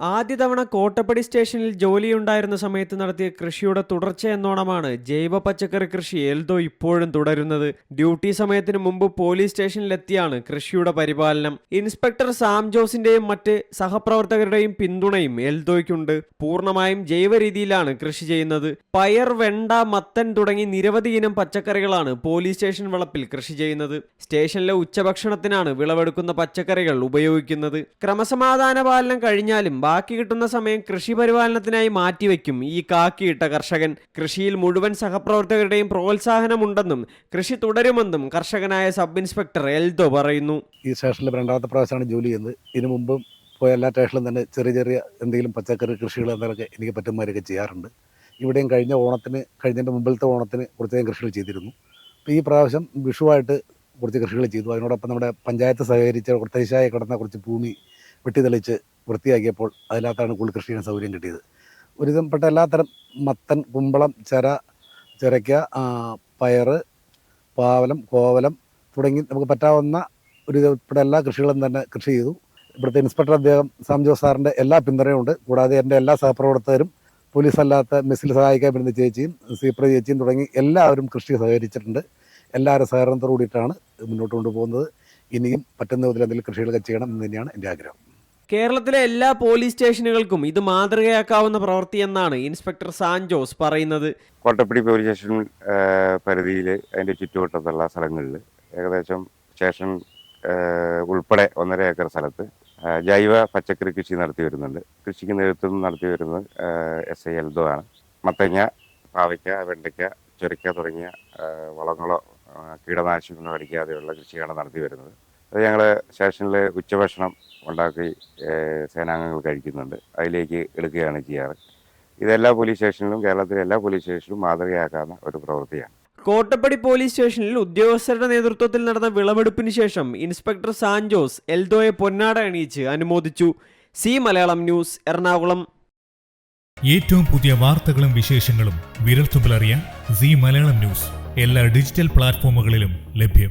ആദ്യ തവണ കോട്ടപ്പടി സ്റ്റേഷനിൽ ജോലിയുണ്ടായിരുന്ന സമയത്ത് നടത്തിയ കൃഷിയുടെ തുടർച്ചയെന്നോണമാണ് ജൈവ പച്ചക്കറി കൃഷി എൽദോ ഇപ്പോഴും തുടരുന്നത്. ഡ്യൂട്ടി സമയത്തിന് മുമ്പ് പോലീസ് സ്റ്റേഷനിലെത്തിയാണ് കൃഷിയുടെ പരിപാലനം. ഇൻസ്പെക്ടർ സാം ജോസിന്റെയും മറ്റ് സഹപ്രവർത്തകരുടെയും പിന്തുണയും എൽദോയ്ക്കുണ്ട്. പൂർണമായും ജൈവ രീതിയിലാണ് കൃഷി ചെയ്യുന്നത്. പയർ വെണ്ട മത്തൻ തുടങ്ങി നിരവധി ഇനം പച്ചക്കറികളാണ് പോലീസ് സ്റ്റേഷൻ വളപ്പിൽ കൃഷി ചെയ്യുന്നത്. സ്റ്റേഷനിലെ ഉച്ചഭക്ഷണത്തിനാണ് വിളവെടുക്കുന്ന പച്ചക്കറികൾ ഉപയോഗിക്കുന്നത്. ക്രമസമാധാന പാലനം കഴിഞ്ഞാലും ബാക്കി കിട്ടുന്ന സമയം കൃഷി പരിപാലനത്തിനായി മാറ്റിവെക്കും ഈ കാക്കിയിട്ട കർഷകൻ കൃഷിയിൽ മുഴുവൻ സഹപ്രവർത്തകരുടെയും പ്രോത്സാഹനമുണ്ടെന്നും കൃഷി തുടരുമെന്നും കർഷകനായ സബ് ഇൻസ്പെക്ടർ എൽദോ പറയുന്നു. ഈ സ്റ്റേഷനിൽ രണ്ടാമത്തെ പ്രാവശ്യമാണ് ജോലി ചെയ്യുന്നത്. ഇതിനു മുമ്പും പോയ എല്ലാ സ്റ്റേഷനിലും തന്നെ ചെറിയ ചെറിയ എന്തെങ്കിലും പച്ചക്കറി കൃഷികൾ എന്തെങ്കിലുമൊക്കെ എനിക്ക് പറ്റുന്നവരൊക്കെ ചെയ്യാറുണ്ട്. ഇവിടെയും കഴിഞ്ഞ ഓണത്തിന് കഴിഞ്ഞതിന്റെ മുമ്പിലത്തെ ഓണത്തിന് കുറച്ചേം കൃഷികൾ ചെയ്തിരുന്നു. അപ്പോൾ ഈ പ്രാവശ്യം വിഷുവായിട്ട് കുറച്ച് കൃഷികൾ ചെയ്തു. അതിനോടൊപ്പം നമ്മുടെ പഞ്ചായത്ത് സഹകരിച്ച് തരിശായി കിടന്ന കുറച്ച് ഭൂമി വെട്ടിത്തെളിച്ച് വൃത്തിയാക്കിയപ്പോൾ അതിനകത്താണ് കൂടുതൽ കൃഷി ചെയ്യാൻ സൗകര്യം കിട്ടിയത്. ഒരുവിധപ്പെട്ട എല്ലാത്തരം മത്തൻ കുമ്പളം ചെര ചിരയ്ക്ക പയറ് പാവലം കോവലം തുടങ്ങി നമുക്ക് പറ്റാവുന്ന ഒരു എല്ലാ കൃഷികളും തന്നെ കൃഷി ചെയ്തു. ഇവിടുത്തെ ഇൻസ്പെക്ടർ അദ്ദേഹം സാംജോ സാറിന്റെ എല്ലാ പിന്തുണയുമുണ്ട് കൂടാതെ എന്റെ എല്ലാ സഹപ്രവർത്തകരും പോലീസ് അല്ലാത്ത മെസ്സിൽ സഹായിക്കാൻ വരുന്ന ചേച്ചിയും സീപ്ര ചേച്ചിയും തുടങ്ങി എല്ലാവരും കൃഷി സഹകരിച്ചിട്ടുണ്ട്. എല്ലാവരും സഹകരണത്തോടു കൂടിയിട്ടാണ് മുന്നോട്ട് കൊണ്ടുപോകുന്നത്. ഇനിയും പറ്റുന്ന വിധത്തിൽ എന്തെങ്കിലും കൃഷികളൊക്കെ ചെയ്യണം എന്ന് തന്നെയാണ് എന്റെ ആഗ്രഹം. കേരളത്തിലെ എല്ലാ പോലീസ് സ്റ്റേഷനുകൾക്കും ഇത് മാതൃകയാക്കാവുന്ന പ്രവൃത്തിയെന്നാണ് ഇൻസ്പെക്ടർ സാൻജോസ് പറയുന്നത്. കോട്ടപ്പടി പോലീസ് സ്റ്റേഷൻ പരിധിയിൽ അതിന്റെ ചുറ്റുവട്ടത്തുള്ള സ്ഥലങ്ങളിൽ ഏകദേശം സ്റ്റേഷൻ ഉൾപ്പെടെ ഒന്നര ഏക്കർ സ്ഥലത്ത് ജൈവ പച്ചക്കറി കൃഷി നടത്തി വരുന്നുണ്ട്. കൃഷിക്ക് നേതൃത്വം നടത്തി വരുന്നത് എസ് ഐ എൽദോ ആണ്. മത്തങ്ങ പാവയ്ക്ക വെണ്ടയ്ക്ക ചൊരയ്ക്ക തുടങ്ങിയ വളങ്ങളോ കീടനാശിനികളോ അടിക്കാതെയുള്ള കൃഷിയാണ് നടത്തി വരുന്നത്. അത് ഞങ്ങൾ സ്റ്റേഷനിൽ ഉച്ചഭക്ഷണം ഉണ്ടാക്കി സേനാംഗങ്ങൾ കഴിക്കുന്നുണ്ട്. അതിലേക്ക് എടുക്കുകയാണ് ചെയ്യാറ്. ഇതെല്ലാ പോലീസ് സ്റ്റേഷനിലും കേരളത്തിലെ എല്ലാ പോലീസ് സ്റ്റേഷനിലും മാതൃകയാക്കാവുന്ന ഒരു പ്രവൃത്തിയാണ്. കോട്ടപ്പടി പോലീസ് സ്റ്റേഷനിൽ ഉദ്യോഗസ്ഥരുടെ നേതൃത്വത്തിൽ നടന്ന വിളവെടുപ്പിന് ശേഷം ഇൻസ്പെക്ടർ സാൻജോസ് എൽദോയെ പൊന്നാട അണിയിച്ച് അനുമോദിച്ചു. C Malayalam news Ernakulam. ഏറ്റവും പുതിയ വാർത്തകളും വിശേഷങ്ങളും വിരൽത്തുമ്പിലറിയാൻ സി മലയാളം ന്യൂസ് എല്ലാ ഡിജിറ്റൽ പ്ലാറ്റ്ഫോമുകളിലും ലഭ്യം.